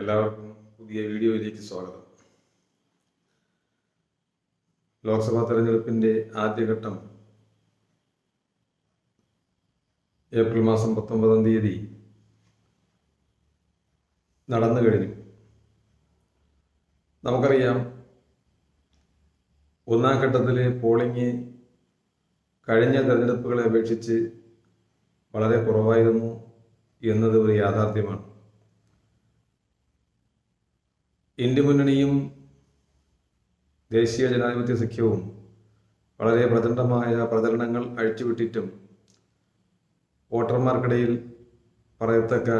എല്ലാവർക്കും പുതിയ വീഡിയോയിലേക്ക് സ്വാഗതം. ലോക്സഭാ തെരഞ്ഞെടുപ്പിന്റെ ആദ്യഘട്ടം ഏപ്രിൽ മാസം പത്തൊമ്പതാം തീയതി നടന്നു കഴിഞ്ഞു. നമുക്കറിയാം ഒന്നാം ഘട്ടത്തിലെ പോളിംഗ് കഴിഞ്ഞ തെരഞ്ഞെടുപ്പുകളെ അപേക്ഷിച്ച് വളരെ കുറവായിരുന്നു എന്നത് ഒരു യാഥാർത്ഥ്യമാണ്. ഇന്ത്യ മുന്നണിയും ദേശീയ ജനാധിപത്യ സഖ്യവും വളരെ പ്രചണ്ഡമായ പ്രചരണങ്ങൾ അഴിച്ചുവിട്ടിട്ടും വോട്ടർമാർക്കിടയിൽ പറയത്തക്ക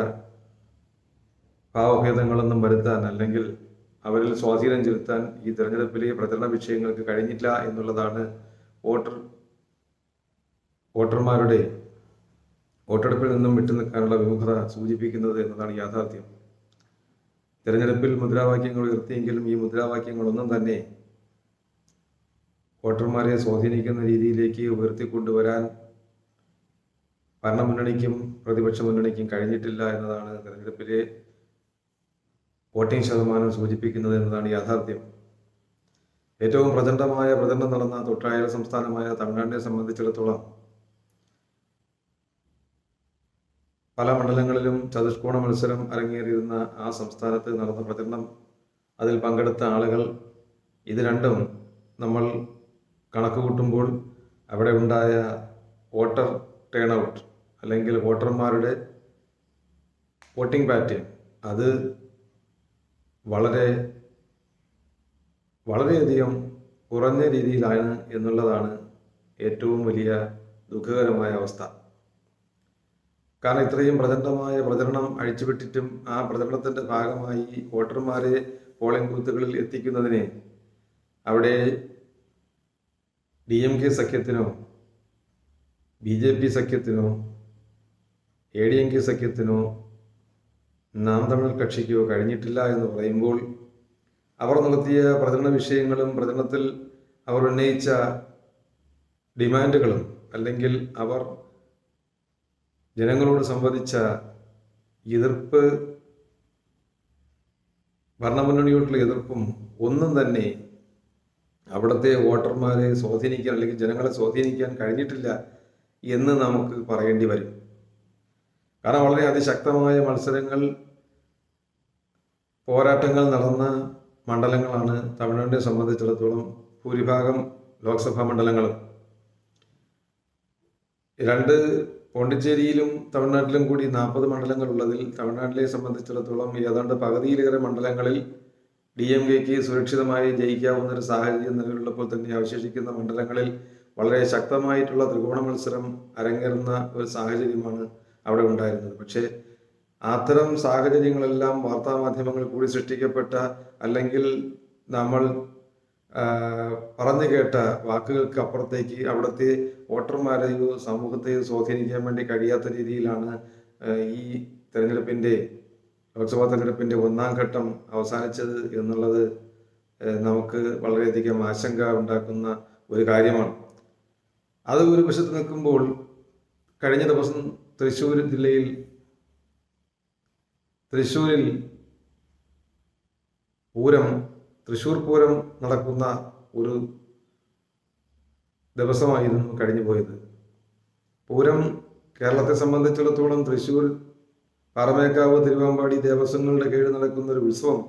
ഭാവഭേദങ്ങളൊന്നും വരുത്താൻ അല്ലെങ്കിൽ അവരിൽ സ്വാധീനം ചെലുത്താൻ ഈ തെരഞ്ഞെടുപ്പിലെ പ്രചരണ വിഷയങ്ങൾക്ക് കഴിഞ്ഞില്ല എന്നുള്ളതാണ് വോട്ടർ വോട്ടർമാരുടെ വോട്ടെടുപ്പിൽ നിന്നും വിട്ടുനിൽക്കാനുള്ള വിമുഖത സൂചിപ്പിക്കുന്നത് എന്നതാണ് യാഥാർത്ഥ്യം. തിരഞ്ഞെടുപ്പിൽ മുദ്രാവാക്യങ്ങൾ ഉയർത്തിയെങ്കിലും ഈ മുദ്രാവാക്യങ്ങളൊന്നും തന്നെ വോട്ടർമാരെ സ്വാധീനിക്കുന്ന രീതിയിലേക്ക് ഉയർത്തിക്കൊണ്ടുവരാൻ ഭരണമുന്നണിക്കും പ്രതിപക്ഷ മുന്നണിക്കും കഴിഞ്ഞിട്ടില്ല എന്നതാണ് തെരഞ്ഞെടുപ്പിലെ വോട്ടിംഗ് ശതമാനം സൂചിപ്പിക്കുന്നത് എന്നതാണ് യാഥാർത്ഥ്യം. ഏറ്റവും പ്രചണ്ഡമായ പ്രചരണം നടന്ന തൊട്ടായ സംസ്ഥാനമായ തമിഴ്നാടിനെ സംബന്ധിച്ചിടത്തോളം പല മണ്ഡലങ്ങളിലും ചതുഷ്കോണ മത്സരം അരങ്ങേറിയിരുന്ന ആ സംസ്ഥാനത്ത് നടന്ന പ്രചരണം അതിൽ പങ്കെടുത്ത ആളുകൾ ഇത് രണ്ടും നമ്മൾ കണക്ക് കൂട്ടുമ്പോൾ അവിടെ ഉണ്ടായ വോട്ടർ ടേൺ ഔട്ട് അല്ലെങ്കിൽ വോട്ടർമാരുടെ വോട്ടിംഗ് പാറ്റേൺ അത് വളരെ വളരെയധികം കുറഞ്ഞ രീതിയിലാണ് എന്നുള്ളതാണ് ഏറ്റവും വലിയ ദുഃഖകരമായ അവസ്ഥ. കാരണം ഇത്രയും പ്രചണ്ഡമായ പ്രചരണം അഴിച്ചുവിട്ടിട്ടും ആ പ്രചരണത്തിന്റെ ഭാഗമായി വോട്ടർമാരെ പോളിംഗ് ബൂത്തുകളിൽ എത്തിക്കുന്നതിന് അവിടെ ഡി എം കെ സഖ്യത്തിനോ ബി ജെ പി സഖ്യത്തിനോ എ ഡി എം കെ സഖ്യത്തിനോ നാം തമിഴ് കക്ഷിക്കോ കഴിഞ്ഞിട്ടില്ല എന്ന് പറയുമ്പോൾ അവർ നടത്തിയ പ്രചരണ വിഷയങ്ങളും പ്രചരണത്തിൽ അവർ ഉന്നയിച്ച ഡിമാൻഡുകളും അല്ലെങ്കിൽ അവർ ജനങ്ങളോട് സംവദിച്ച എതിർപ്പ് ഭരണമുന്നണിയോട്ടുള്ള എതിർപ്പും ഒന്നും തന്നെ അവിടുത്തെ വോട്ടർമാരെ സ്വാധീനിക്കാൻ അല്ലെങ്കിൽ ജനങ്ങളെ സ്വാധീനിക്കാൻ കഴിഞ്ഞിട്ടില്ല എന്ന് നമുക്ക് പറയേണ്ടി വരും. കാരണം വളരെ അതിശക്തമായ മത്സരങ്ങൾ പോരാട്ടങ്ങൾ നടന്ന മണ്ഡലങ്ങളാണ് തമിഴ്നാടിനെ സംബന്ധിച്ചിടത്തോളം ഭൂരിഭാഗം ലോക്സഭാ മണ്ഡലങ്ങളും. രണ്ട് പോണ്ടിച്ചേരിയിലും തമിഴ്നാട്ടിലും കൂടി നാൽപ്പത് മണ്ഡലങ്ങൾ ഉള്ളതിൽ തമിഴ്നാട്ടിലെ സംബന്ധിച്ചിടത്തോളം ഏതാണ്ട് പകുതിയിലേറെ മണ്ഡലങ്ങളിൽ ഡി എം കെക്ക് സുരക്ഷിതമായി ജയിക്കാവുന്ന ഒരു സാഹചര്യം നിലവിലുള്ളപ്പോൾ തന്നെ അവശേഷിക്കുന്ന മണ്ഡലങ്ങളിൽ വളരെ ശക്തമായിട്ടുള്ള ത്രികോണ മത്സരം അരങ്ങേറുന്ന ഒരു സാഹചര്യമാണ് അവിടെ ഉണ്ടായിരുന്നത്. പക്ഷേ അത്തരം സാഹചര്യങ്ങളെല്ലാം വാർത്താമാധ്യമങ്ങൾ കൂടി സൃഷ്ടിക്കപ്പെട്ട അല്ലെങ്കിൽ നമ്മൾ പറഞ്ഞു കേട്ട വാക്കുകൾക്ക് അപ്പുറത്തേക്ക് അവിടുത്തെ വോട്ടർമാരെയോ സമൂഹത്തെയോ സ്വാധീനിക്കാൻ വേണ്ടി കഴിയാത്ത രീതിയിലാണ് ഈ തെരഞ്ഞെടുപ്പിന്റെ ലോക്സഭാ തെരഞ്ഞെടുപ്പിന്റെ ഒന്നാം ഘട്ടം അവസാനിച്ചത് എന്നുള്ളത് നമുക്ക് വളരെയധികം ആശങ്ക ഉണ്ടാക്കുന്ന ഒരു കാര്യമാണ്. അത് ഒരു വശത്ത് നിൽക്കുമ്പോൾ കഴിഞ്ഞ ദിവസം തൃശ്ശൂർ ജില്ലയിൽ തൃശ്ശൂരിൽ പൂരം തൃശ്ശൂർ പൂരം നടക്കുന്ന ഒരു ദിവസമായിരുന്നു കഴിഞ്ഞു പോയത്. പൂരം കേരളത്തെ സംബന്ധിച്ചിടത്തോളം തൃശ്ശൂർ പാറമേക്കാവ് തിരുവാമ്പാടി ദേവസ്വങ്ങളുടെ കീഴിൽ നടക്കുന്ന ഒരു ഉത്സവം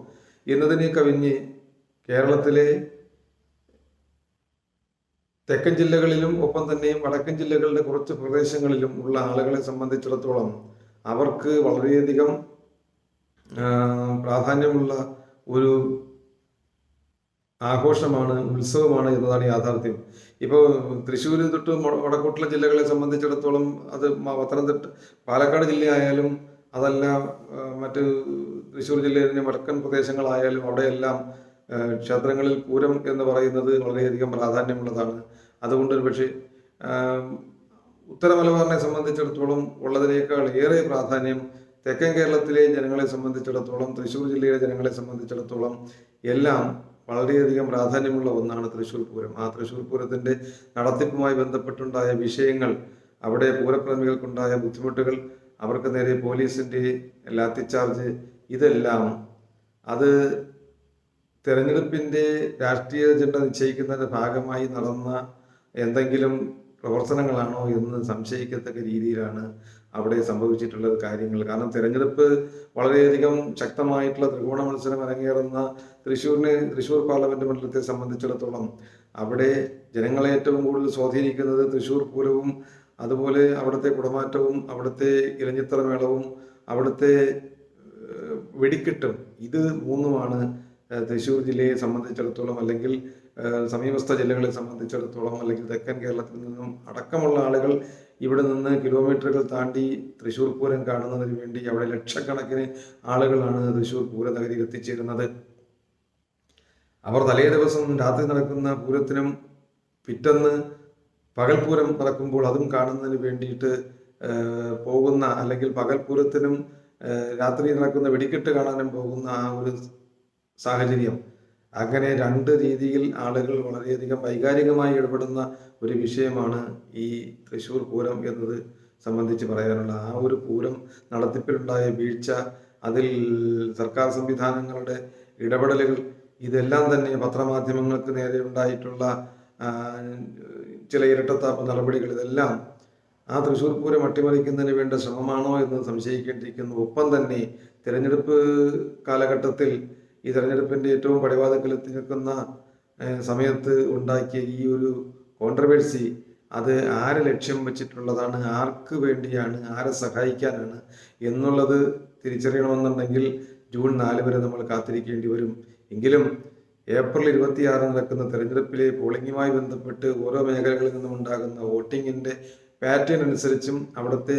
എന്നതിനെ കവിഞ്ഞ് കേരളത്തിലെ തെക്കൻ ജില്ലകളിലും ഒപ്പം തന്നെയും വടക്കൻ ജില്ലകളുടെ കുറച്ച് പ്രദേശങ്ങളിലും ഉള്ള ആളുകളെ സംബന്ധിച്ചിടത്തോളം അവർക്ക് വളരെയധികം പ്രാധാന്യമുള്ള ഒരു ആഘോഷമാണ് ഉത്സവമാണ് എന്നതാണ് യാഥാർത്ഥ്യം. ഇപ്പോൾ തൃശ്ശൂർ തൊട്ട് വടക്കോട്ടുള്ള ജില്ലകളെ സംബന്ധിച്ചിടത്തോളം അത് പത്തനംതിട്ട പാലക്കാട് ജില്ലയായാലും അതല്ല മറ്റ് തൃശ്ശൂർ ജില്ലയിലെ വടക്കൻ പ്രദേശങ്ങളായാലും അവിടെയെല്ലാം ക്ഷേത്രങ്ങളിൽ പൂരം എന്ന് പറയുന്നത് വളരെയധികം പ്രാധാന്യമുള്ളതാണ്. അതുകൊണ്ട് പക്ഷേ ഉത്തര മലബാറിനെ സംബന്ധിച്ചിടത്തോളം ഉള്ളതിനേക്കാൾ ഏറെ പ്രാധാന്യം തെക്കൻ കേരളത്തിലെ ജനങ്ങളെ സംബന്ധിച്ചിടത്തോളം തൃശ്ശൂർ ജില്ലയിലെ ജനങ്ങളെ സംബന്ധിച്ചിടത്തോളം എല്ലാം വളരെയധികം പ്രാധാന്യമുള്ള ഒന്നാണ് തൃശ്ശൂർ പൂരം. ആ തൃശ്ശൂർ പൂരത്തിന്റെ നടത്തിപ്പുമായി ബന്ധപ്പെട്ടുണ്ടായ വിഷയങ്ങൾ അവിടെ പൂരപ്രേമികൾക്കുണ്ടായ ബുദ്ധിമുട്ടുകൾ അവർക്ക് നേരെ പോലീസിന്റെ ലാത്തിച്ചാർജ് ഇതെല്ലാം അത് തെരഞ്ഞെടുപ്പിന്റെ രാഷ്ട്രീയ അജണ്ട നിശ്ചയിക്കുന്നതിന്റെ ഭാഗമായി നടന്ന എന്തെങ്കിലും പ്രവർത്തനങ്ങളാണോ എന്ന് സംശയിക്കത്തക്ക രീതിയിലാണ് അവിടെ സംഭവിച്ചിട്ടുള്ള കാര്യങ്ങൾ. കാരണം തെരഞ്ഞെടുപ്പ് വളരെയധികം ശക്തമായിട്ടുള്ള ത്രികോണ മത്സരം അരങ്ങേറുന്ന തൃശ്ശൂരിനെ തൃശ്ശൂർ പാർലമെന്റ് മണ്ഡലത്തെ സംബന്ധിച്ചിടത്തോളം അവിടെ ജനങ്ങളെ ഏറ്റവും കൂടുതൽ സ്വാധീനിക്കുന്നത് തൃശ്ശൂർ പൂരവും അതുപോലെ അവിടുത്തെ കുടമാറ്റവും അവിടുത്തെ ഇലഞ്ഞിത്തറ മേളവും അവിടുത്തെ വെടിക്കെട്ടും ഇത് മൂന്നുമാണ് തൃശ്ശൂർ ജില്ലയെ സംബന്ധിച്ചിടത്തോളം അല്ലെങ്കിൽ സമീപസ്ഥ ജില്ലകളെ സംബന്ധിച്ചിടത്തോളം അല്ലെങ്കിൽ തെക്കൻ കേരളത്തിൽ നിന്നും അടക്കമുള്ള ആളുകൾ ഇവിടെ നിന്ന് കിലോമീറ്ററുകൾ താണ്ടി തൃശ്ശൂർ പൂരം കാണുന്നതിന് വേണ്ടി അവിടെ ലക്ഷക്കണക്കിന് ആളുകളാണ് തൃശ്ശൂർ പൂരനഗരിയിൽ എത്തിച്ചേരുന്നത്. അവർ തലേ ദിവസം രാത്രി നടക്കുന്ന പൂരത്തിനും പിറ്റന്ന് പകൽപൂരം നടക്കുമ്പോൾ അതും കാണുന്നതിന് വേണ്ടിയിട്ട് പോകുന്ന അല്ലെങ്കിൽ പകൽപൂരത്തിനും രാത്രി നടക്കുന്ന വെടിക്കെട്ട് കാണാനും പോകുന്ന ആ ഒരു സാഹചര്യം അങ്ങനെ രണ്ട് രീതിയിൽ ആളുകൾ വളരെയധികം വൈകാരികമായി ഇടപെടുന്ന ഒരു വിഷയമാണ് ഈ തൃശ്ശൂർ പൂരം എന്നത് സംബന്ധിച്ച് പറയാനുള്ള ആ ഒരു പൂരം നടത്തിപ്പിലുണ്ടായ വീഴ്ച അതിൽ സർക്കാർ സംവിധാനങ്ങളുടെ ഇടപെടലുകൾ ഇതെല്ലാം തന്നെ പത്രമാധ്യമങ്ങൾക്ക് നേരെ ഉണ്ടായിട്ടുള്ള ചില ഇരട്ടത്താപ്പ് നടപടികൾ ഇതെല്ലാം ആ തൃശ്ശൂർ പൂരം അട്ടിമറിക്കുന്നതിന് വേണ്ട ശ്രമമാണോ എന്ന് സംശയിക്കേണ്ടിയിരിക്കുന്നു. ഒപ്പം തന്നെ തിരഞ്ഞെടുപ്പ് കാലഘട്ടത്തിൽ ഈ തെരഞ്ഞെടുപ്പിന്റെ ഏറ്റവും പടിവാദത്തിലെത്തി നിൽക്കുന്ന സമയത്ത് ഉണ്ടാക്കിയ ഈ ഒരു കോൺട്രവേഴ്സി അത് ആരെ ലക്ഷ്യം വെച്ചിട്ടുള്ളതാണ് ആർക്ക് വേണ്ടിയാണ് ആരെ സഹായിക്കാനാണ് എന്നുള്ളത് തിരിച്ചറിയണമെന്നുണ്ടെങ്കിൽ ജൂൺ നാല് വരെ നമ്മൾ കാത്തിരിക്കേണ്ടി വരും. എങ്കിലും ഏപ്രിൽ ഇരുപത്തിയാറ് നടക്കുന്ന തെരഞ്ഞെടുപ്പിലെ പോളിംഗുമായി ബന്ധപ്പെട്ട് ഓരോ മേഖലകളിൽ നിന്നും ഉണ്ടാകുന്ന വോട്ടിങ്ങിന്റെ പാറ്റേൺ അനുസരിച്ചും അവിടുത്തെ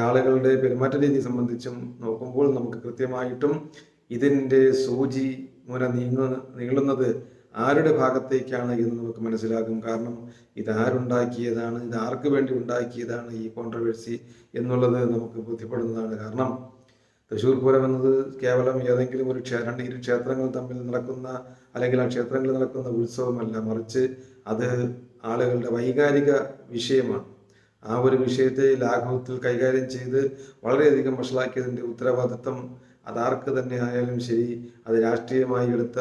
ആളുകളുടെ പെരുമാറ്റ രീതി സംബന്ധിച്ചും നോക്കുമ്പോൾ നമുക്ക് കൃത്യമായിട്ടും ഇതിന്റെ സൂചി മുന നീങ്ങ നീളുന്നത് ആരുടെ ഭാഗത്തേക്കാണ് എന്ന് നമുക്ക് മനസ്സിലാകും. കാരണം ഇത് ആരുണ്ടാക്കിയതാണ് ഇത് ആർക്ക് വേണ്ടി ഉണ്ടാക്കിയതാണ് ഈ കോൺട്രവേഴ്സി എന്നുള്ളത് നമുക്ക് ബോധ്യപ്പെടുന്നതാണ്. കാരണം തൃശ്ശൂർ പൂരം എന്നത് കേവലം ഏതെങ്കിലും ഒരു രണ്ട് ഇരു ക്ഷേത്രങ്ങൾ തമ്മിൽ നടക്കുന്ന അല്ലെങ്കിൽ ആ ക്ഷേത്രങ്ങളിൽ നടക്കുന്ന ഉത്സവമല്ല. മറിച്ച് അത് ആളുകളുടെ വൈകാരിക വിഷയമാണ്. ആ ഒരു വിഷയത്തെ ലാഘവത്തിൽ കൈകാര്യം ചെയ്ത് വളരെയധികം വഷളാക്കിയതിന്റെ ഉത്തരവാദിത്തം അതാർക്ക് തന്നെ ആയാലും ശരി അത് രാഷ്ട്രീയമായി എടുത്ത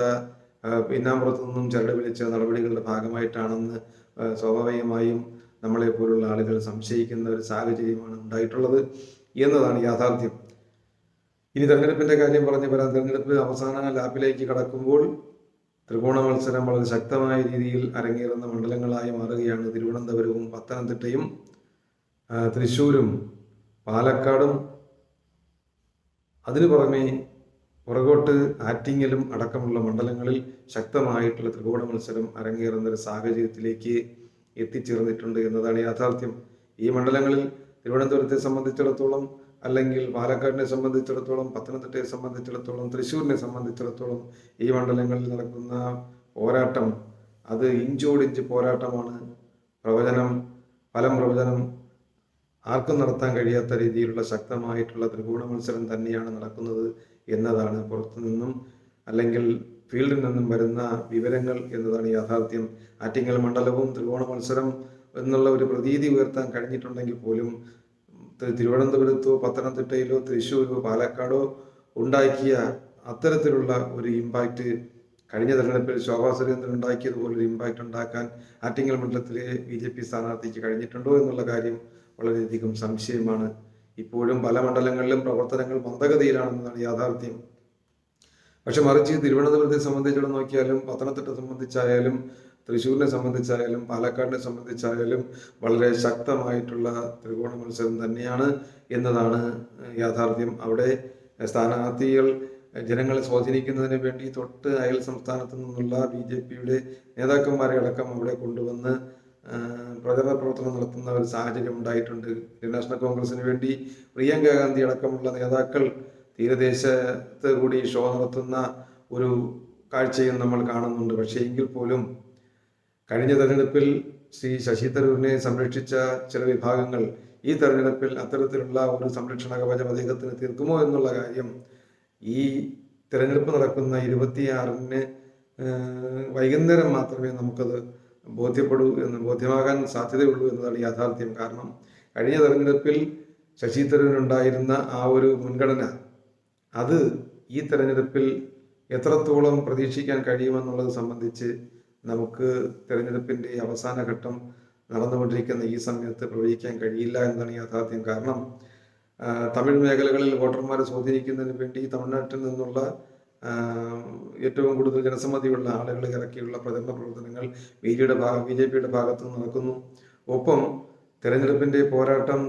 പിന്നാമ്പുറത്ത് നിന്നും ചരട് പിടിച്ച നടപടികളുടെ ഭാഗമായിട്ടാണെന്ന് സ്വാഭാവികമായും നമ്മളെ പോലുള്ള ആളുകൾ സംശയിക്കുന്ന ഒരു സാഹചര്യമാണ് ഉണ്ടായിട്ടുള്ളത് എന്നതാണ് യാഥാർത്ഥ്യം. ഇനി തെരഞ്ഞെടുപ്പിന്റെ കാര്യം പറഞ്ഞു വരാം. തെരഞ്ഞെടുപ്പ് അവസാന ലാപ്പിലേക്ക് കടക്കുമ്പോൾ ത്രികോണ മത്സരം വളരെ ശക്തമായ രീതിയിൽ അരങ്ങേറുന്ന മണ്ഡലങ്ങളായി മാറുകയാണ്. തിരുവനന്തപുരവും പത്തനംതിട്ടയും തൃശ്ശൂരും പാലക്കാടും അതിനു പുറമെ പുറകോട്ട് ആറ്റിങ്ങലും അടക്കമുള്ള മണ്ഡലങ്ങളിൽ ശക്തമായിട്ടുള്ള ത്രികോണ മത്സരം അരങ്ങേറുന്ന ഒരു സാഹചര്യത്തിലേക്ക് എത്തിച്ചേർന്നിട്ടുണ്ട് എന്നതാണ് യാഥാർത്ഥ്യം. ഈ മണ്ഡലങ്ങളിൽ തിരുവനന്തപുരത്തെ സംബന്ധിച്ചിടത്തോളം അല്ലെങ്കിൽ പാലക്കാടിനെ സംബന്ധിച്ചിടത്തോളം പത്തനംതിട്ടയെ സംബന്ധിച്ചിടത്തോളം തൃശ്ശൂരിനെ സംബന്ധിച്ചിടത്തോളം ഈ മണ്ഡലങ്ങളിൽ നടക്കുന്ന പോരാട്ടം അത് ഇഞ്ചോടിഞ്ച് പോരാട്ടമാണ്. പ്രവചനം ഫലം പ്രവചനം ആർക്കും നടത്താൻ കഴിയാത്ത രീതിയിലുള്ള ശക്തമായിട്ടുള്ള ത്രികോണ മത്സരം തന്നെയാണ് നടക്കുന്നത് എന്നതാണ് പുറത്തു നിന്നും അല്ലെങ്കിൽ ഫീൽഡിൽ നിന്നും വരുന്ന വിവരങ്ങൾ എന്നതാണ് യാഥാർത്ഥ്യം. ആറ്റിങ്ങൽ മണ്ഡലവും ത്രികോണ മത്സരം എന്നുള്ള ഒരു പ്രതീതി ഉയർത്താൻ കഴിഞ്ഞിട്ടുണ്ടെങ്കിൽ പോലും തിരുവനന്തപുരത്തോ പത്തനംതിട്ടയിലോ തൃശ്ശൂരോ പാലക്കാടോ ഉണ്ടാക്കിയ അത്തരത്തിലുള്ള ഒരു ഇമ്പാക്റ്റ് കഴിഞ്ഞ തെരഞ്ഞെടുപ്പിൽ ശോഭാ സുരേന്ദ്രൻ ഉണ്ടാക്കിയതുപോലൊരു ഇമ്പാക്റ്റ് ഉണ്ടാക്കാൻ ആറ്റിങ്ങൽ മണ്ഡലത്തിലെ ബി ജെ പി സ്ഥാനാർത്ഥിക്ക് കഴിഞ്ഞിട്ടുണ്ടോ എന്നുള്ള കാര്യം വളരെയധികം സംശയമാണ്. ഇപ്പോഴും പല മണ്ഡലങ്ങളിലും പ്രവർത്തനങ്ങൾ മന്ദഗതിയിലാണെന്നതാണ് യാഥാർത്ഥ്യം. പക്ഷെ മറിച്ച് തിരുവനന്തപുരത്തെ സംബന്ധിച്ചിടം നോക്കിയാലും പത്തനംതിട്ട സംബന്ധിച്ചായാലും തൃശ്ശൂരിനെ സംബന്ധിച്ചായാലും പാലക്കാടിനെ സംബന്ധിച്ചായാലും വളരെ ശക്തമായിട്ടുള്ള ത്രികോണ മത്സരം തന്നെയാണ് എന്നതാണ് യാഥാർത്ഥ്യം. അവിടെ സ്ഥാനാർത്ഥികൾ ജനങ്ങളെ സ്വാധീനിക്കുന്നതിന് വേണ്ടി തൊട്ട് അയൽ സംസ്ഥാനത്തു നിന്നുള്ള ബി ജെ പിയുടെ നേതാക്കന്മാരെ അടക്കം അവിടെ കൊണ്ടുവന്ന് പ്രചരണ പ്രവർത്തനം നടത്തുന്ന ഒരു സാഹചര്യം ഉണ്ടായിട്ടുണ്ട്. നാഷണൽ കോൺഗ്രസിന് വേണ്ടി പ്രിയങ്ക ഗാന്ധി അടക്കമുള്ള നേതാക്കൾ തീരദേശത്ത് കൂടി ഷോ നടത്തുന്ന ഒരു കാഴ്ചയും നമ്മൾ കാണുന്നുണ്ട്. പക്ഷേ എങ്കിൽ പോലും കഴിഞ്ഞ തെരഞ്ഞെടുപ്പിൽ ശ്രീ ശശി തരൂരിനെ സംരക്ഷിച്ച ചില വിഭാഗങ്ങൾ ഈ തെരഞ്ഞെടുപ്പിൽ അത്തരത്തിലുള്ള ഒരു സംരക്ഷണ കവചം അദ്ദേഹത്തിന് തീർക്കുമോ എന്നുള്ള കാര്യം ഈ തെരഞ്ഞെടുപ്പ് നടക്കുന്ന ഇരുപത്തിയാറിന് വൈകുന്നേരം മാത്രമേ നമുക്കത് ബോധ്യപ്പെടൂ എന്ന് ബോധ്യമാകാൻ സാധ്യതയുള്ളൂ എന്നതാണ് യാഥാർത്ഥ്യം. കാരണം കഴിഞ്ഞ തെരഞ്ഞെടുപ്പിൽ ശശി തരൂരിനുണ്ടായിരുന്ന ആ ഒരു മുൻഗണന അത് ഈ തെരഞ്ഞെടുപ്പിൽ എത്രത്തോളം പ്രതീക്ഷിക്കാൻ കഴിയുമെന്നുള്ളത് സംബന്ധിച്ച് നമുക്ക് തെരഞ്ഞെടുപ്പിന്റെ അവസാന ഘട്ടം നടന്നുകൊണ്ടിരിക്കുന്ന ഈ സമയത്ത് പ്രവചിക്കാൻ കഴിയില്ല എന്നതാണ് യാഥാർത്ഥ്യം. കാരണം തമിഴ് മേഖലകളിൽ വോട്ടർമാരെ സ്വാധീനിക്കുന്നതിന് വേണ്ടി തമിഴ്നാട്ടിൽ നിന്നുള്ള ഏറ്റവും കൂടുതൽ ജനസമ്മതിയുള്ള ആളുകളെ ഇറക്കിയുള്ള പ്രചരണ പ്രവർത്തനങ്ങൾ ബി ജെയുടെ ഭാഗ ബി ജെ പിയുടെ ഭാഗത്ത് നടക്കുന്നു. ഒപ്പം തെരഞ്ഞെടുപ്പിന്റെ പോരാട്ടം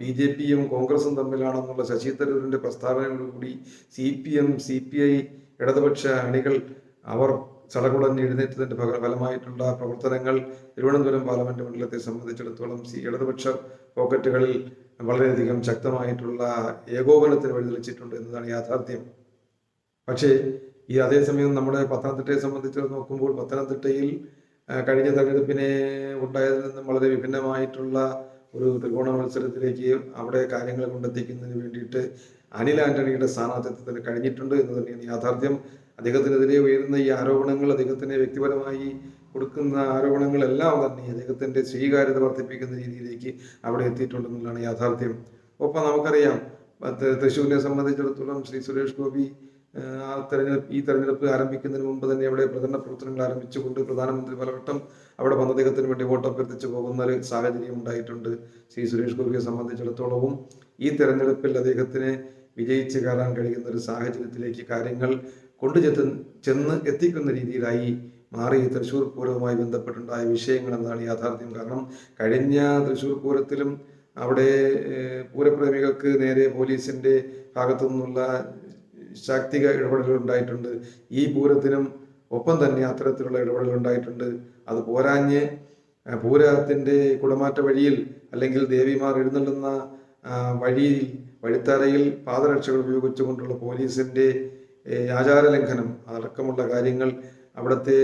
ബി ജെ പിയും കോൺഗ്രസും തമ്മിലാണെന്നുള്ള ശശി തരൂരിന്റെ പ്രസ്താവനയോടുകൂടി C P M C P I ഇടതുപക്ഷ അണികൾ അവർ ചടകുടഞ്ഞ് എഴുന്നേറ്റതിന്റെ ഫലമായിട്ടുള്ള പ്രവർത്തനങ്ങൾ തിരുവനന്തപുരം പാർലമെന്റ് മണ്ഡലത്തെ സംബന്ധിച്ചിടത്തോളം സി ഇടതുപക്ഷ പോക്കറ്റുകളിൽ വളരെയധികം ശക്തമായിട്ടുള്ള ഏകോപനത്തിന് വഴിതെളിച്ചിട്ടുണ്ട് എന്നതാണ് യാഥാർത്ഥ്യം. പക്ഷേ ഈ അതേസമയം നമ്മുടെ പത്തനംതിട്ടയെ സംബന്ധിച്ച് നോക്കുമ്പോൾ പത്തനംതിട്ടയിൽ കഴിഞ്ഞ തെരഞ്ഞെടുപ്പിനെ ഉണ്ടായതിൽ നിന്നും വളരെ വിഭിന്നമായിട്ടുള്ള ഒരു ത്രികോണ മത്സരത്തിലേക്ക് അവിടെ കാര്യങ്ങൾ കൊണ്ടെത്തിക്കുന്നതിന് വേണ്ടിയിട്ട് അനിൽ ആന്റണിയുടെ സ്ഥാനാർത്ഥിത്വത്തിന് കഴിഞ്ഞിട്ടുണ്ട് എന്ന് തന്നെയാണ് യാഥാർത്ഥ്യം. അദ്ദേഹത്തിനെതിരെ ഉയരുന്ന ഈ ആരോപണങ്ങൾ അദ്ദേഹത്തിന് വ്യക്തിപരമായി കൊടുക്കുന്ന ആരോപണങ്ങളെല്ലാം തന്നെ അദ്ദേഹത്തിന്റെ സ്വീകാര്യത വർദ്ധിപ്പിക്കുന്ന രീതിയിലേക്ക് അവിടെ എത്തിയിട്ടുണ്ടെന്നുള്ളതാണ് യാഥാർത്ഥ്യം. ഒപ്പം നമുക്കറിയാം തൃശ്ശൂരിനെ സംബന്ധിച്ചിടത്തോളം ശ്രീ സുരേഷ് ഗോപി ആ, തെരഞ്ഞെടുപ്പ് ഈ തെരഞ്ഞെടുപ്പ് ആരംഭിക്കുന്നതിന് മുമ്പ് തന്നെ അവിടെ പ്രചരണ പ്രവർത്തനങ്ങൾ ആരംഭിച്ചുകൊണ്ട് പ്രധാനമന്ത്രി പലവട്ടം അവിടെ വന്ന് അദ്ദേഹത്തിന് വേണ്ടി വോട്ട് അഭ്യർത്ഥിച്ചു പോകുന്ന ഒരു സാഹചര്യം ഉണ്ടായിട്ടുണ്ട്. ശ്രീ സുരേഷ് ഗോപിയെ സംബന്ധിച്ചിടത്തോളവും ഈ തെരഞ്ഞെടുപ്പിൽ അദ്ദേഹത്തിന് വിജയിച്ച് കയറാൻ കഴിയുന്ന ഒരു സാഹചര്യത്തിലേക്ക് കാര്യങ്ങൾ കൊണ്ടു ചെത്ത് ചെന്ന് എത്തിക്കുന്ന രീതിയിലായി മാറി തൃശൂർ പൂരവുമായി ബന്ധപ്പെട്ടുണ്ടായ വിഷയങ്ങൾ എന്നതാണ് യാഥാർത്ഥ്യം. കാരണം കഴിഞ്ഞ തൃശൂർ പൂരത്തിലും അവിടെ പൂരപ്രേമികൾക്ക് നേരെ പോലീസിന്റെ ഭാഗത്തു നിന്നുള്ള ശാക്തിക ഇടപെടലുകൾ ഉണ്ടായിട്ടുണ്ട്. ഈ പൂരത്തിനും ഒപ്പം തന്നെ അത്തരത്തിലുള്ള ഇടപെടലുകൾ ഉണ്ടായിട്ടുണ്ട്. അത് പോരാഞ്ഞ് പൂരത്തിന്റെ കുടമാറ്റ വഴിയിൽ അല്ലെങ്കിൽ ദേവിമാർ എഴുന്നള്ളുന്ന വഴിയിൽ വഴിത്തറയിൽ പാദരക്ഷകൾ ഉപയോഗിച്ചുകൊണ്ടുള്ള പോലീസിന്റെ ആചാരലംഘനം ആചാര ലംഘനം അടക്കമുള്ള കാര്യങ്ങൾ അവിടുത്തെ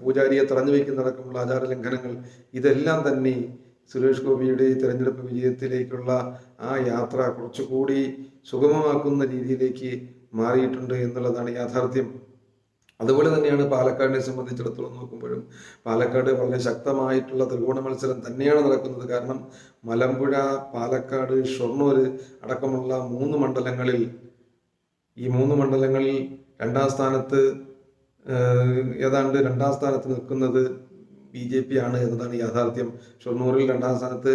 പൂജാരിയെ തടഞ്ഞു വയ്ക്കുന്നതടക്കമുള്ള ആചാര ലംഘനങ്ങൾ ഇതെല്ലാം തന്നെ സുരേഷ് ഗോപിയുടെ തെരഞ്ഞെടുപ്പ് വിജയത്തിലേക്കുള്ള ആ യാത്ര കുറച്ചുകൂടി സുഗമമാക്കുന്ന രീതിയിലേക്ക് മാറിയിട്ടുണ്ട് എന്നുള്ളതാണ് യാഥാർത്ഥ്യം. അതുപോലെ തന്നെയാണ് പാലക്കാടിനെ സംബന്ധിച്ചിടത്തോളം നോക്കുമ്പോഴും പാലക്കാട് വളരെ ശക്തമായിട്ടുള്ള ത്രികോണ മത്സരം തന്നെയാണ് നടക്കുന്നത്. കാരണം മലമ്പുഴ പാലക്കാട് ഷൊർണൂർ അടക്കമുള്ള മൂന്ന് മണ്ഡലങ്ങളിൽ ഈ മൂന്ന് മണ്ഡലങ്ങളിൽ രണ്ടാം സ്ഥാനത്ത് ഏതാണ്ട് രണ്ടാം സ്ഥാനത്ത് നിൽക്കുന്നത് ബി ജെ പി ആണ് എന്നതാണ് യാഥാർത്ഥ്യം. ഷൊർണൂരിൽ രണ്ടാം സ്ഥാനത്ത്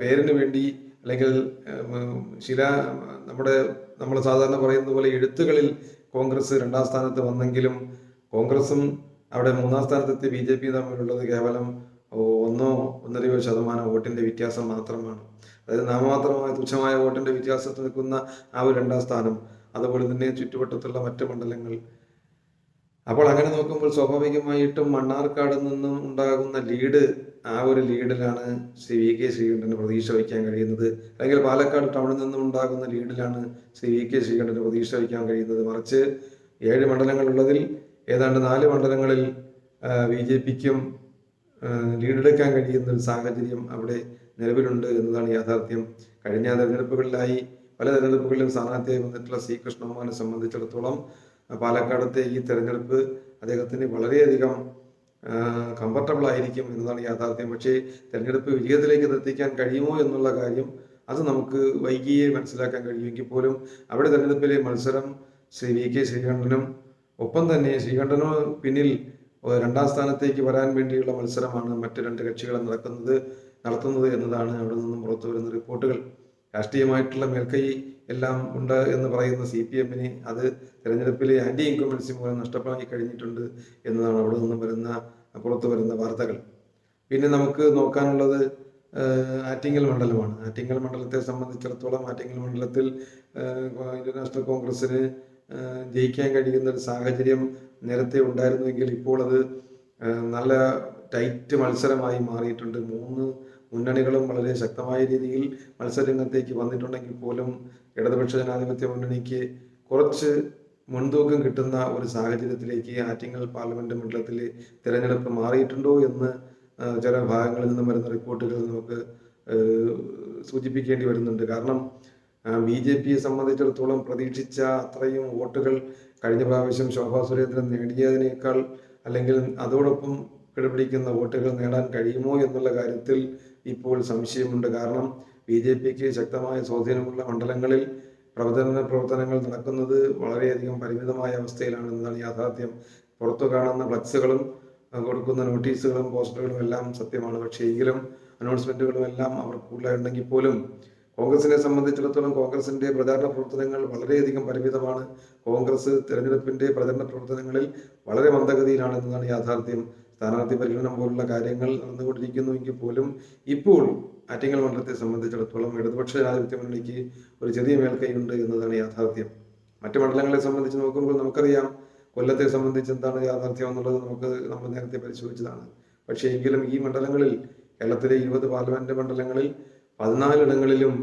പേരിന് വേണ്ടി അല്ലെങ്കിൽ ശില നമ്മുടെ നമ്മൾ സാധാരണ പറയുന്ന പോലെ എഴുത്തുകളിൽ കോൺഗ്രസ് രണ്ടാം സ്ഥാനത്ത് വന്നെങ്കിലും കോൺഗ്രസും അവിടെ മൂന്നാം സ്ഥാനത്തെത്തി ബി ജെ പി തമ്മിലുള്ളത് കേവലം ഒന്നോ ഒന്നരയോ ശതമാനം വോട്ടിന്റെ വ്യത്യാസം മാത്രമാണ്. അതായത് നാമമാത്രമായ തുച്ഛമായ വോട്ടിന്റെ വ്യത്യാസത്തിൽ നിൽക്കുന്ന ആ ഒരു രണ്ടാം സ്ഥാനം അതുപോലെ തന്നെ ചുറ്റുവട്ടത്തുള്ള മറ്റ് മണ്ഡലങ്ങൾ. അപ്പോൾ അങ്ങനെ നോക്കുമ്പോൾ സ്വാഭാവികമായിട്ടും മണ്ണാർക്കാട് നിന്നും ഉണ്ടാകുന്ന ലീഡ് ആ ഒരു ലീഡിലാണ് ശ്രീ വി കെ ശ്രീകണ്ഠന് പ്രതീക്ഷ വയ്ക്കാൻ കഴിയുന്നത്. അല്ലെങ്കിൽ പാലക്കാട് ടൗണിൽ നിന്നും ഉണ്ടാകുന്ന ലീഡിലാണ് ശ്രീ വി കെ ശ്രീകണ്ഠന് പ്രതീക്ഷ വയ്ക്കാൻ കഴിയുന്നത്. മറിച്ച് ഏഴ് മണ്ഡലങ്ങളുള്ളതിൽ ഏതാണ്ട് നാല് മണ്ഡലങ്ങളിൽ ബി ജെ പിക്കും ലീഡെടുക്കാൻ കഴിയുന്ന ഒരു സാഹചര്യം അവിടെ നിലവിലുണ്ട് എന്നതാണ് യാഥാർത്ഥ്യം. കഴിഞ്ഞ തെരഞ്ഞെടുപ്പുകളിലായി പല തെരഞ്ഞെടുപ്പുകളിലും സ്ഥാനാർത്ഥിയായി വന്നിട്ടുള്ള സി കൃഷ്ണകുമാറിനെ സംബന്ധിച്ചിടത്തോളം പാലക്കാടത്തെ ഈ തെരഞ്ഞെടുപ്പ് അദ്ദേഹത്തിന് വളരെയധികം കംഫർട്ടബിൾ ആയിരിക്കും എന്നതാണ് യാഥാർത്ഥ്യം. പക്ഷേ തെരഞ്ഞെടുപ്പ് വിജയത്തിലേക്ക് എത്തിക്കാൻ കഴിയുമോ എന്നുള്ള കാര്യം അത് നമുക്ക് വൈകിയെ മനസ്സിലാക്കാൻ കഴിയുമെങ്കിൽ പോലും അവിടെ തെരഞ്ഞെടുപ്പിലെ മത്സരം ശ്രീ വി കെ ശ്രീകണ്ഠനും ഒപ്പം തന്നെ ശ്രീകണ്ഠനോ പിന്നിൽ രണ്ടാം സ്ഥാനത്തേക്ക് വരാൻ വേണ്ടിയുള്ള മത്സരമാണ് മറ്റു രണ്ട് കക്ഷികൾ നടക്കുന്നത് നടത്തുന്നത് എന്നതാണ് അവിടെ നിന്നും പുറത്തു വരുന്ന റിപ്പോർട്ടുകൾ. രാഷ്ട്രീയമായിട്ടുള്ള മേൽക്കൈ എല്ലാം ഉണ്ട് എന്ന് പറയുന്ന സി പി എമ്മിന് അത് തെരഞ്ഞെടുപ്പിലെ ആന്റി ഇൻകംബൻസി മൂലം നഷ്ടമായി കഴിഞ്ഞിട്ടുണ്ട് എന്നതാണ് അവിടെ നിന്നും വരുന്ന പുറത്തു വരുന്ന വാർത്തകൾ. പിന്നെ നമുക്ക് നോക്കാനുള്ളത് ആറ്റിങ്ങൽ മണ്ഡലമാണ്. ആറ്റിങ്ങൽ മണ്ഡലത്തെ സംബന്ധിച്ചിടത്തോളം ആറ്റിങ്ങൽ മണ്ഡലത്തിൽ ഏഹ്, ഇന്ത്യൻ നാഷണൽ കോൺഗ്രസിന് ഏഹ്, ജയിക്കാൻ കഴിയുന്ന ഒരു സാഹചര്യം നേരത്തെ ഉണ്ടായിരുന്നുവെങ്കിൽ ഇപ്പോൾ അത് നല്ല ടൈറ്റ് മത്സരമായി മാറിയിട്ടുണ്ട്. മൂന്ന് മുന്നണികളും വളരെ ശക്തമായ രീതിയിൽ മത്സരരംഗത്തേക്ക് വന്നിട്ടുണ്ടെങ്കിൽ പോലും ഇടതുപക്ഷ ജനാധിപത്യ മുന്നണിക്ക് കുറച്ച് മുൻതൂക്കം കിട്ടുന്ന ഒരു സാഹചര്യത്തിലേക്ക് ആറ്റിങ്ങൽ പാർലമെന്റ് മണ്ഡലത്തിൽ തിരഞ്ഞെടുപ്പ് മാറിയിട്ടുണ്ടോ എന്ന് ചില ഭാഗങ്ങളിൽ നിന്നും വരുന്ന റിപ്പോർട്ടുകൾ നമുക്ക് സൂചിപ്പിക്കേണ്ടി വരുന്നുണ്ട്. കാരണം ബി ജെ പിയെ സംബന്ധിച്ചിടത്തോളം പ്രതീക്ഷിച്ച അത്രയും വോട്ടുകൾ കഴിഞ്ഞ പ്രാവശ്യം ശോഭാ സുരേന്ദ്രൻ നേടിയതിനേക്കാൾ അല്ലെങ്കിൽ അതോടൊപ്പം കിടപിടിക്കുന്ന വോട്ടുകൾ നേടാൻ കഴിയുമോ എന്നുള്ള കാര്യത്തിൽ ഇപ്പോൾ സംശയമുണ്ട്. കാരണം ബി ജെ പിക്ക് ശക്തമായ സ്വാധീനമുള്ള മണ്ഡലങ്ങളിൽ പ്രവചന പ്രവർത്തനങ്ങൾ നടക്കുന്നത് വളരെയധികം പരിമിതമായ അവസ്ഥയിലാണ് എന്നാണ് യാഥാർത്ഥ്യം. പുറത്തു കാണുന്ന ഫ്ലക്സുകളും കൊടുക്കുന്ന നോട്ടീസുകളും പോസ്റ്ററുകളും എല്ലാം സത്യമാണ്. പക്ഷേ എങ്കിലും അനൗൺസ്മെന്റുകളും എല്ലാം അവർ കൂടുതലുണ്ടെങ്കിൽ പോലും കോൺഗ്രസിനെ സംബന്ധിച്ചിടത്തോളം കോൺഗ്രസിന്റെ പ്രചാരണ പ്രവർത്തനങ്ങൾ വളരെയധികം പരിമിതമാണ്. കോൺഗ്രസ് തെരഞ്ഞെടുപ്പിന്റെ പ്രചരണ പ്രവർത്തനങ്ങളിൽ വളരെ മന്ദഗതിയിലാണ് എന്നതാണ് യാഥാർത്ഥ്യം. സ്ഥാനാർത്ഥി പരിഗണന പോലുള്ള കാര്യങ്ങൾ നടന്നുകൊണ്ടിരിക്കുന്നുവെങ്കിൽ പോലും ഇപ്പോൾ ആറ്റിങ്ങൽ മണ്ഡലത്തെ സംബന്ധിച്ചിടത്തോളം ഇടതുപക്ഷ ജനാധിപത്യ മുന്നണിക്ക് ഒരു ചെറിയ മേൽക്കൈയുണ്ട് എന്നതാണ് യാഥാർത്ഥ്യം. മറ്റു മണ്ഡലങ്ങളെ സംബന്ധിച്ച് നോക്കുമ്പോൾ നമുക്കറിയാം കൊല്ലത്തെ സംബന്ധിച്ച് എന്താണ് യാഥാർത്ഥ്യം എന്നുള്ളത് നമുക്ക് നമ്മൾ നേരത്തെ പരിശോധിച്ചതാണ്. പക്ഷേ എങ്കിലും ഈ മണ്ഡലങ്ങളിൽ കേരളത്തിലെ ഇരുപത് പാർലമെന്റ് മണ്ഡലങ്ങളിൽ പതിനാലിടങ്ങളിലും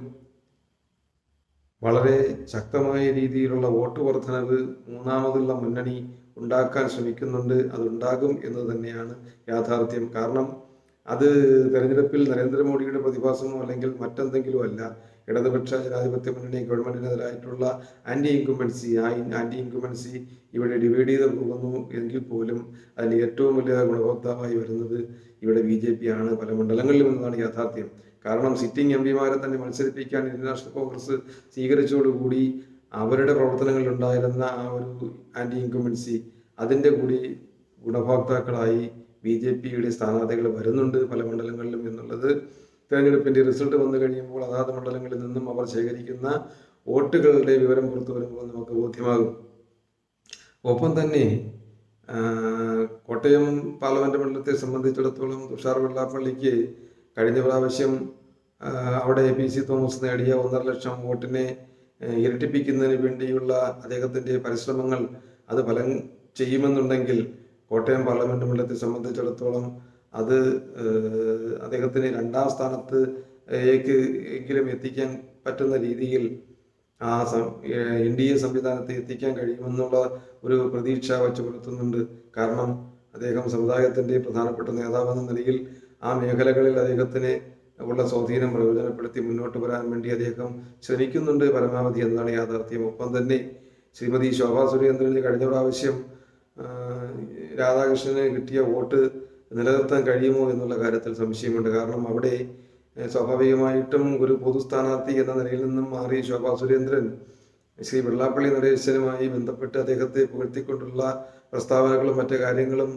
വളരെ ശക്തമായ രീതിയിലുള്ള വോട്ട് വർധനവ് മൂന്നാമതുള്ള മുന്നണി ഉണ്ടാക്കാൻ ശ്രമിക്കുന്നുണ്ട്. അതുണ്ടാകും എന്ന് തന്നെയാണ് യാഥാർത്ഥ്യം. കാരണം അത് തെരഞ്ഞെടുപ്പിൽ നരേന്ദ്രമോദിയുടെ പ്രതിഭാസമോ അല്ലെങ്കിൽ മറ്റെന്തെങ്കിലും അല്ല. ഇടതുപക്ഷ ജനാധിപത്യ മുന്നണി ഗവൺമെന്റിനെതിരായിട്ടുള്ള ആന്റി ഇൻകുമ്പൻസി ആ ആന്റി ഇൻകുമ്പൻസി ഇവിടെ ഡിവൈഡ് ചെയ്ത് പോകുന്നു എങ്കിൽ പോലും അതിന് ഏറ്റവും വലിയ ഗുണഭോക്താവായി വരുന്നത് ഇവിടെ ബി ജെ പി ആണ്. പല മണ്ഡലങ്ങളിലും എന്നതാണ് യാഥാർത്ഥ്യം. കാരണം സിറ്റിംഗ് എം പിമാരെ തന്നെ മത്സരിപ്പിക്കാൻ ഇന്ത്യൻ നാഷണൽ കോൺഗ്രസ് സ്വീകരിച്ചതോടുകൂടി അവരുടെ പ്രവർത്തനങ്ങളിൽ ഉണ്ടായിരുന്ന ആ ഒരു ആന്റി ഇൻകുമെൻസി അതിന്റെ കൂടി ഗുണഭോക്താക്കളായി ബി ജെ പിയുടെ സ്ഥാനാർത്ഥികൾ വരുന്നുണ്ട് പല മണ്ഡലങ്ങളിലും എന്നുള്ളത് തെരഞ്ഞെടുപ്പിന്റെ റിസൾട്ട് വന്നു കഴിയുമ്പോൾ അതാത് മണ്ഡലങ്ങളിൽ നിന്നും അവർ ശേഖരിക്കുന്ന വോട്ടുകളുടെ വിവരം പുറത്തു വരുമ്പോൾ നമുക്ക് ബോധ്യമാകും. ഒപ്പം തന്നെ കോട്ടയം പാർലമെന്റ് മണ്ഡലത്തെ സംബന്ധിച്ചിടത്തോളം തുഷാർ വെള്ളാപ്പള്ളിക്ക് കഴിഞ്ഞ പ്രാവശ്യം അവിടെ പി സി തോമസ് നേടിയ ഒന്നര ലക്ഷം വോട്ടിനെ ഇരട്ടിപ്പിക്കുന്നതിന് വേണ്ടിയുള്ള അദ്ദേഹത്തിന്റെ പരിശ്രമങ്ങൾ അത് ഫലം ചെയ്യുമെന്നുണ്ടെങ്കിൽ കോട്ടയം പാർലമെന്റ് മണ്ഡലത്തെ സംബന്ധിച്ചിടത്തോളം അത് അദ്ദേഹത്തിന് രണ്ടാം സ്ഥാനത്ത് എങ്കിലും എത്തിക്കാൻ പറ്റുന്ന രീതിയിൽ ആ എൻ ഡി എ സംവിധാനത്തെ എത്തിക്കാൻ കഴിയുമെന്നുള്ള ഒരു പ്രതീക്ഷ വച്ചു പുലർത്തുന്നുണ്ട്. കാരണം അദ്ദേഹം സമുദായത്തിന്റെ പ്രധാനപ്പെട്ട നേതാവെന്ന നിലയിൽ ആ മേഖലകളിൽ അദ്ദേഹത്തിന് ഉള്ള സ്വാധീനം പ്രയോജനപ്പെടുത്തി മുന്നോട്ട് വരാൻ വേണ്ടി അദ്ദേഹം ശ്രമിക്കുന്നുണ്ട്. പരമാവധി എന്നാണ് യാഥാർത്ഥ്യം. ഒപ്പം തന്നെ ശ്രീമതി ശോഭാ സുരേന്ദ്രന് കഴിഞ്ഞ പ്രാവശ്യം രാധാകൃഷ്ണന് കിട്ടിയ വോട്ട് നിലനിർത്താൻ കഴിയുമോ എന്നുള്ള കാര്യത്തിൽ സംശയമുണ്ട്. കാരണം അവിടെ സ്വാഭാവികമായിട്ടും ഒരു പൊതു സ്ഥാനാർത്ഥി എന്ന നിലയിൽ നിന്നും മാറി ശോഭാ സുരേന്ദ്രൻ ശ്രീ വെള്ളാപ്പള്ളി നടേശനുമായി ബന്ധപ്പെട്ട് അദ്ദേഹത്തെ പുകഴ്ത്തിക്കൊണ്ടുള്ള പ്രസ്താവനകളും മറ്റു കാര്യങ്ങളും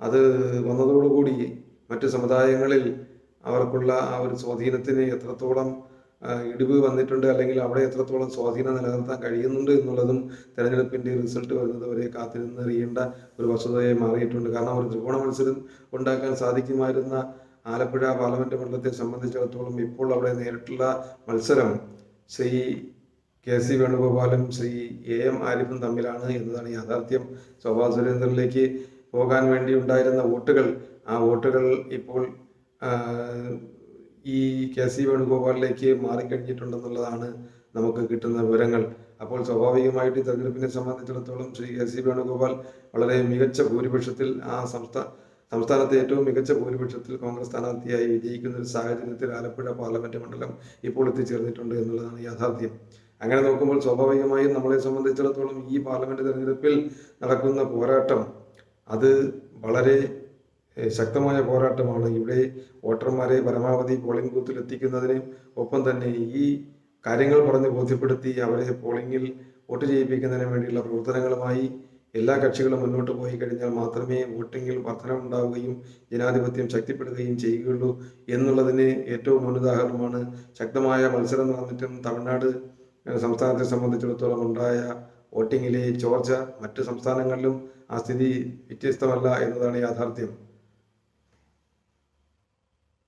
അത് വന്നതോടുകൂടി മറ്റു സമുദായങ്ങളിൽ അവർക്കുള്ള ആ ഒരു സ്വാധീനത്തിന് എത്രത്തോളം ഇടിവ് വന്നിട്ടുണ്ട് അല്ലെങ്കിൽ അവിടെ എത്രത്തോളം സ്വാധീനം നിലനിർത്താൻ കഴിയുന്നുണ്ട് എന്നുള്ളതും തെരഞ്ഞെടുപ്പിന്റെ റിസൾട്ട് വരുന്നത് വരെ കാത്തിരുന്ന് അറിയേണ്ട ഒരു വസ്തുതയായി മാറിയിട്ടുണ്ട്. കാരണം ഒരു ത്രികോണ മത്സരം ഉണ്ടാക്കാൻ സാധിക്കുമായിരുന്ന ആലപ്പുഴ പാർലമെന്റ് മണ്ഡലത്തെ സംബന്ധിച്ചിടത്തോളം ഇപ്പോൾ അവിടെ നേരിട്ടുള്ള മത്സരം ശ്രീ കെ സി വേണുഗോപാലും ശ്രീ എ എം ആരിഫും തമ്മിലാണ് എന്നതാണ് യാഥാർത്ഥ്യം. ശോഭാ സുരേന്ദ്രനിലേക്ക് പോകാൻ വേണ്ടി ഉണ്ടായിരുന്ന വോട്ടുകൾ ആ വോട്ടുകൾ ഇപ്പോൾ ഈ കെ സി വേണുഗോപാലിലേക്ക് മാറിക്കഴിഞ്ഞിട്ടുണ്ടെന്നുള്ളതാണ് നമുക്ക് കിട്ടുന്ന വിവരങ്ങൾ. അപ്പോൾ സ്വാഭാവികമായിട്ട് ഈ തെരഞ്ഞെടുപ്പിനെ സംബന്ധിച്ചിടത്തോളം ശ്രീ കെ സി വേണുഗോപാൽ വളരെ മികച്ച ഭൂരിപക്ഷത്തിൽ ആ സംസ്ഥാന സംസ്ഥാനത്തെ ഏറ്റവും മികച്ച ഭൂരിപക്ഷത്തിൽ കോൺഗ്രസ് സ്ഥാനാർത്ഥിയായി വിജയിക്കുന്ന ഒരു സാഹചര്യത്തിൽ ആലപ്പുഴ പാർലമെന്റ് മണ്ഡലം ഇപ്പോൾ എത്തിച്ചേർന്നിട്ടുണ്ട് എന്നുള്ളതാണ് യാഥാർത്ഥ്യം. അങ്ങനെ നോക്കുമ്പോൾ സ്വാഭാവികമായും നമ്മളെ സംബന്ധിച്ചിടത്തോളം ഈ പാർലമെന്റ് തെരഞ്ഞെടുപ്പിൽ നടക്കുന്ന പോരാട്ടം അത് വളരെ ശക്തമായ പോരാട്ടമാണ്. ഇവിടെ വോട്ടർമാരെ പരമാവധി പോളിംഗ് ബൂത്തിൽ എത്തിക്കുന്നതിന് ഒപ്പം തന്നെ ഈ കാര്യങ്ങൾ പറഞ്ഞ് ബോധ്യപ്പെടുത്തി അവരെ പോളിംഗിൽ വോട്ട് ചെയ്യിപ്പിക്കുന്നതിന് വേണ്ടിയുള്ള പ്രവർത്തനങ്ങളുമായി എല്ലാ കക്ഷികളും മുന്നോട്ട് പോയി കഴിഞ്ഞാൽ മാത്രമേ വോട്ടിങ്ങിൽ വർധനമുണ്ടാവുകയും ജനാധിപത്യം ശക്തിപ്പെടുകയും ചെയ്യുകയുള്ളൂ എന്നുള്ളതിന് ഏറ്റവും മുന്നുദാഹരണമാണ് ശക്തമായ മത്സരം നടന്നിട്ടും തമിഴ്നാട് സംസ്ഥാനത്തെ സംബന്ധിച്ചിടത്തോളം ഉണ്ടായ വോട്ടിങ്ങിലെ ചോർച്ച മറ്റ് സംസ്ഥാനങ്ങളിലും ആ സ്ഥിതി വ്യത്യസ്തമല്ല എന്നതാണ് യാഥാർത്ഥ്യം.